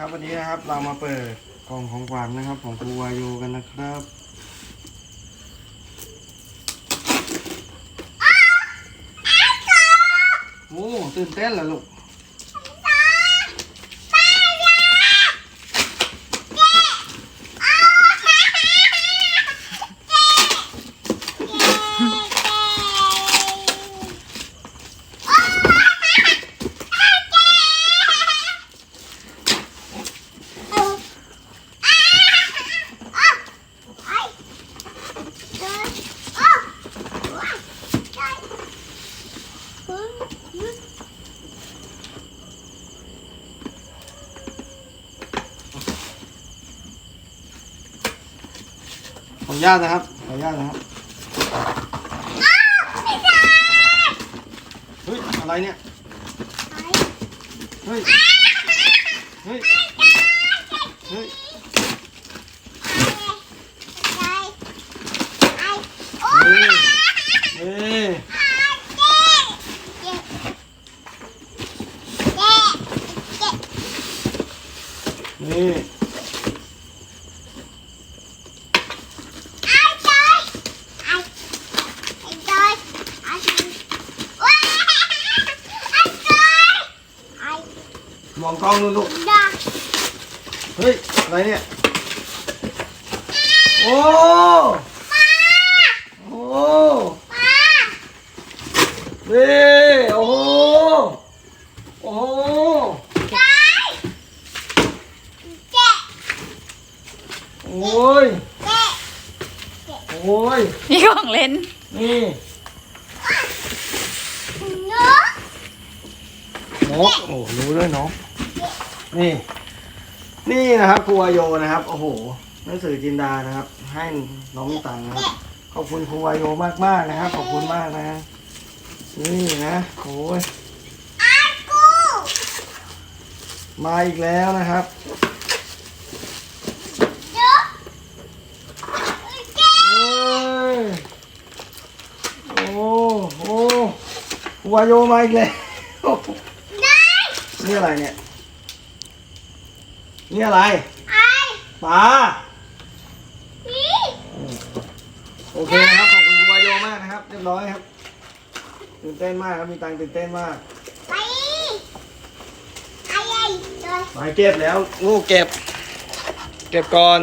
ครับวันนี้นะครับเรามาเปิดกล่องของขวัญนะครับ ของครูวายุกันนะครับ โอ้ตื่นเต้นเหรอลูก ขออนุญาตนะครับ ขออนุญาตนะครับเฮ้ย อะไรเนี่ย เฮ้ย เฮ้ย เฮ้ย เฮ้ยเฮ้ยนี่ องกล้องดูลูกเฮ้ย อะไรเนี่ย โอ้ โอ้เว้ยโอ้โห โอ้โหโอ้ยโอ้ย นี่ของเล่น นี่น กโอ้รู้ด้วยนกนี่ นี่นะครับครูวายโยนะครับ โอ้โหหนังสือจินดานะครับ ให้น้องมีตังค์นะครับ ขอบคุณครูวายโยมากมากๆนะครับ ขอบคุณมากนะนี่นะโอ้ยมาอีกแล้วนะครับเอ้ยโอ้โหครูวายโยมาอีกแล้ว นี่อะไรเนี่ย นี่อะไรปลาโอเคนะครับขอบคุณครูวายโยมากนะครับ เรียบร้อยครับตื่นเต้นมากครับมีตังค์ตื่นเต้นมากไปเก็บแล้วลูกเก็บ เก็บก่อน